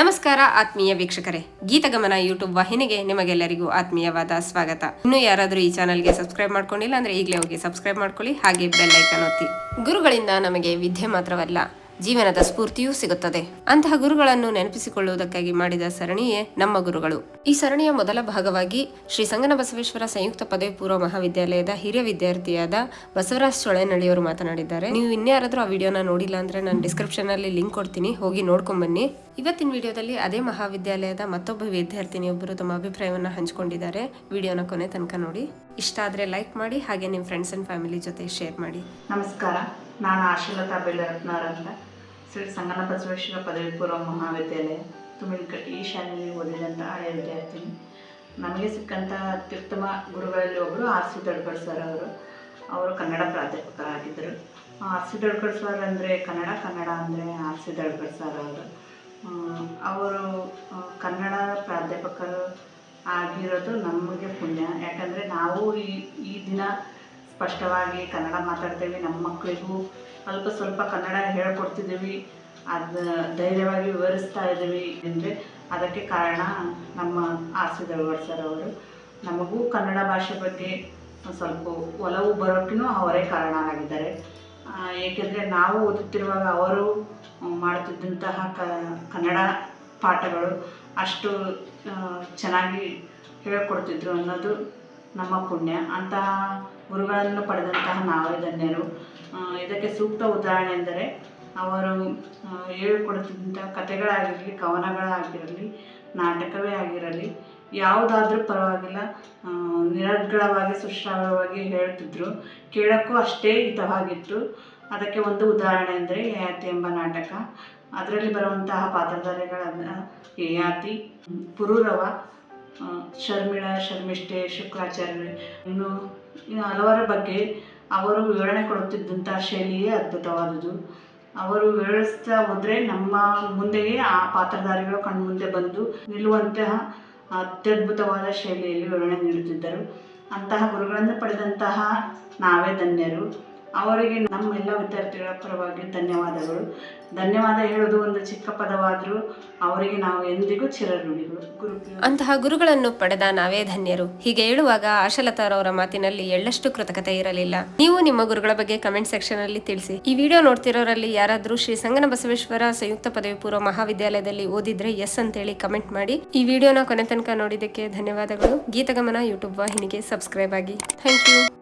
ನಮಸ್ಕಾರ, ಆತ್ಮೀಯ ವೀಕ್ಷಕರೇ. ಗೀತಗಮನ ಯೂಟ್ಯೂಬ್ ವಾಹಿನಿಗೆ ನಿಮಗೆಲ್ಲರಿಗೂ ಆತ್ಮೀಯವಾದ ಸ್ವಾಗತ. ಇನ್ನು ಯಾರಾದರೂ ಈ ಚಾನಲ್ಗೆ ಸಬ್ಸ್ಕ್ರೈಬ್ ಮಾಡ್ಕೊಂಡಿಲ್ಲ ಅಂದ್ರೆ ಈಗಲೇ ಹೋಗಿ ಸಬ್ಸ್ಕ್ರೈಬ್ ಮಾಡ್ಕೊಳ್ಳಿ, ಹಾಗೆ ಬೆಲ್ ಐಕನ್ ಒತ್ತಿ. ಗುರುಗಳಿಂದ ನಮಗೆ ವಿದ್ಯೆ ಮಾತ್ರವಲ್ಲ ಜೀವನದ ಸ್ಫೂರ್ತಿಯೂ ಸಿಗುತ್ತದೆ. ಅಂತಹ ಗುರುಗಳನ್ನು ನೆನಪಿಸಿಕೊಳ್ಳುವುದಕ್ಕಾಗಿ ಮಾಡಿದ ಸರಣಿಯೇ ನಮ್ಮ ಗುರುಗಳು. ಈ ಸರಣಿಯ ಮೊದಲ ಭಾಗವಾಗಿ ಶ್ರೀ ಸಂಗನ ಬಸವೇಶ್ವರ ಸಂಯುಕ್ತ ಪದವಿ ಪೂರ್ವ ಮಹಾವಿದ್ಯಾಲಯದ ಹಿರಿಯ ವಿದ್ಯಾರ್ಥಿಯಾದ ಬಸವರಾಜ್ ಚೊಳೆನಳ್ಳಿಯವರು ಮಾತನಾಡಿದ್ದಾರೆ. ನೀವು ಇನ್ಯಾರಾದ್ರೂ ಆ ವಿಡಿಯೋನ ನೋಡಿಲ್ಲ ಅಂದ್ರೆ ನಾನು ಡಿಸ್ಕ್ರಿಪ್ಷನ್ ಅಲ್ಲಿ ಲಿಂಕ್ ಕೊಡ್ತೀನಿ. ಹೋಗಿ ನೋಡ್ಕೊಂಡ್ ಬನ್ನಿ. ಇವತ್ತಿನ ವಿಡಿಯೋದಲ್ಲಿ ಅದೇ ಮಹಾವಿದ್ಯಾಲಯದ ಮತ್ತೊಬ್ಬ ವಿದ್ಯಾರ್ಥಿನಿಯೊಬ್ಬರು ತಮ್ಮ ಅಭಿಪ್ರಾಯವನ್ನು ಹಂಚಿಕೊಂಡಿದ್ದಾರೆ. ವಿಡಿಯೋನ ಕೊನೆ ತನಕ ನೋಡಿ. ಇಷ್ಟ ಆದ್ರೆ ಲೈಕ್ ಮಾಡಿ, ಹಾಗೆ ನಿಮ್ಮ ಫ್ರೆಂಡ್ಸ್ ಅಂಡ್ ಫ್ಯಾಮಿಲಿ ಜೊತೆ ಶೇರ್ ಮಾಡಿ. ನಮಸ್ಕಾರ. ನಾನು ಆಶೀಲತಾ ಬೆಳ್ಳರತ್ನಾರ್ ಅಂತ ಶ್ರೀ ಸಂಗನ ಬಸವೇಶ್ವರ ಪದವಿ ಪೂರ್ವ ಮಹಾವಿದ್ಯಾಲಯ, ತುಮಿಲ್ಕಟ್ಟಿ ಈ ಶಾಲೆಯಲ್ಲಿ ಓದಿದಂಥ ಹಳೆಯ ವಿದ್ಯಾರ್ಥಿನಿ. ನಮಗೆ ಸಿಕ್ಕಂತಹ ಅತ್ಯುತ್ತಮ ಗುರುಗಳಲ್ಲಿ ಒಬ್ಬರು ಆರ್ ಸಿ ದೊಡ್ಕರ್ ಸರ್ ಅವರು. ಅವರು ಕನ್ನಡ ಪ್ರಾಧ್ಯಾಪಕರಾಗಿದ್ದರು. ಆರ್ ಸಿ ದೊಡ್ಕರ್ ಸರ್ ಅಂದರೆ ಕನ್ನಡ ಕನ್ನಡ ಅಂದರೆ ಆರ್ ಸಿ ದೊಡ್ಕರ್ ಸರ್ ಅವರು. ಅವರು ಕನ್ನಡ ಪ್ರಾಧ್ಯಾಪಕರು ಆಗಿರೋದು ನಮಗೆ ಪುಣ್ಯ. ಯಾಕಂದರೆ ನಾವು ಈ ಈ ದಿನ ಸ್ಪಷ್ಟವಾಗಿ ಕನ್ನಡ ಮಾತಾಡ್ತೇವೆ. ನಮ್ಮ ಮಕ್ಕಳಿಗೂ ಅಲ್ಪ ಸ್ವಲ್ಪ ಕನ್ನಡ ಹೇಳ್ಕೊಡ್ತಿದ್ದೀವಿ. ಅದು ಧೈರ್ಯವಾಗಿ ವಿವರಿಸ್ತಾ ಇದ್ದೀವಿ ಅಂದರೆ ಅದಕ್ಕೆ ಕಾರಣ ನಮ್ಮ ಆರ್ ದಳವಾಡ್ ಸರ್ ಅವರು. ನಮಗೂ ಕನ್ನಡ ಭಾಷೆ ಬಗ್ಗೆ ಸ್ವಲ್ಪ ಒಲವು ಬರೋಕ್ಕೂ ಅವರೇ ಕಾರಣ ಆಗಿದ್ದಾರೆ. ಏಕೆಂದರೆ ನಾವು ಓದುತ್ತಿರುವಾಗ ಅವರು ಮಾಡುತ್ತಿದ್ದಂತಹ ಕನ್ನಡ ಪಾಠಗಳು ಅಷ್ಟು ಚೆನ್ನಾಗಿ ಹೇಳ್ಕೊಡ್ತಿದ್ರು ಅನ್ನೋದು ನಮ್ಮ ಪುಣ್ಯ. ಅಂತಹ ಗುರುಗಳನ್ನು ಪಡೆದಂತಹ ನಾವೇ ಧನ್ಯರು ಇದಕ್ಕೆ ಸೂಕ್ತ ಉದಾಹರಣೆ ಎಂದರೆ ಅವರು ಹೇಳಿಕೊಡುತ್ತಿದ್ದಂಥ ಕಥೆಗಳಾಗಿರಲಿ, ಕವನಗಳಾಗಿರಲಿ, ನಾಟಕವೇ ಆಗಿರಲಿ, ಯಾವುದಾದ್ರೂ ಪರವಾಗಿಲ್ಲ ನಿರರ್ಗಳವಾಗಿ, ಸುಶ್ರಾವ್ಯವಾಗಿ ಹೇಳ್ತಿದ್ರು. ಕೇಳೋಕ್ಕೂ ಅಷ್ಟೇ ಹಿತವಾಗಿತ್ತು. ಅದಕ್ಕೆ ಒಂದು ಉದಾಹರಣೆ ಅಂದರೆ ಯಯಾತಿ ಎಂಬ ನಾಟಕ. ಅದರಲ್ಲಿ ಬರುವಂತಹ ಪಾತ್ರಧಾರಿಗಳಾದ ಯಯಾತಿ ಪುರೂರವ ಶರ್ಮಿಳ, ಶರ್ಮಿಷ್ಠೆ ಶುಕ್ರಾಚಾರ್ಯ ಇನ್ನು ಇನ್ನು ಹಲವರ ಬಗ್ಗೆ ಅವರು ವಿವರಣೆ ಕೊಡುತ್ತಿದ್ದಂಥ ಶೈಲಿಯೇ ಅದ್ಭುತವಾದುದು ಅವರು ವಿವರಿಸ್ತಾ ಹೋದರೆ ನಮ್ಮ ಮುಂದೆಯೇ ಆ ಪಾತ್ರಧಾರಿಗಳು ಕಣ್ಮುಂದೆ ಬಂದು ನಿಲ್ಲುವಂತಹ ಅತ್ಯದ್ಭುತವಾದ ಶೈಲಿಯಲ್ಲಿ ವಿವರಣೆ ನೀಡುತ್ತಿದ್ದರು. ಅಂತಹ ಗುರುಗಳನ್ನು ಪಡೆದಂತಹ ನಾವೇ ಧನ್ಯರು. ಅವರಿಗೆ ನಮ್ಮೆಲ್ಲ ವಿದ್ಯಾರ್ಥಿಗಳ ಪರವಾಗಿ ಧನ್ಯವಾದಗಳು. ಧನ್ಯವಾದ ಹೇಳೋದು ಒಂದು ಚಿಕ್ಕ ಪದವಾದರೂ ಅವರಿಗೆ ನಾವು ಎಂದಿಗೂ ಚಿರಋಣಿಗಳು ಗುರು ಅಂತಹ ಗುರುಗಳನ್ನು ಪಡೆದ ನಾವೇ ಧನ್ಯರು. ಹೀಗೆ ಹೇಳುವಾಗ ಆಶಲತಾರವರ ಮಾತಿನಲ್ಲಿ ಎಳ್ಳಷ್ಟು ಕೃತಕತೆ ಇರಲಿಲ್ಲ. ನೀವು ನಿಮ್ಮ ಗುರುಗಳ ಬಗ್ಗೆ ಕಮೆಂಟ್ ಸೆಕ್ಷನ್ ಅಲ್ಲಿ ತಿಳಿಸಿ. ಈ ವಿಡಿಯೋ ನೋಡ್ತಿರೋರಲ್ಲಿ ಯಾರಾದ್ರೂ ಶ್ರೀ ಸಂಗನ ಬಸವೇಶ್ವರ ಸಂಯುಕ್ತ ಪದವಿ ಪೂರ್ವ ಮಹಾವಿದ್ಯಾಲಯದಲ್ಲಿ ಓದಿದ್ರೆ ಎಸ್ ಅಂತೇಳಿ ಕಮೆಂಟ್ ಮಾಡಿ. ಈ ವಿಡಿಯೋನ ಕೊನೆ ತನಕ ನೋಡಿದ್ದಕ್ಕೆ ಧನ್ಯವಾದಗಳು. ಗೀತಗಮನ ಯೂಟ್ಯೂಬ್ ವಾಹಿನಿಗೆ ಸಬ್ಸ್ಕ್ರೈಬ್ ಆಗಿ. Thank you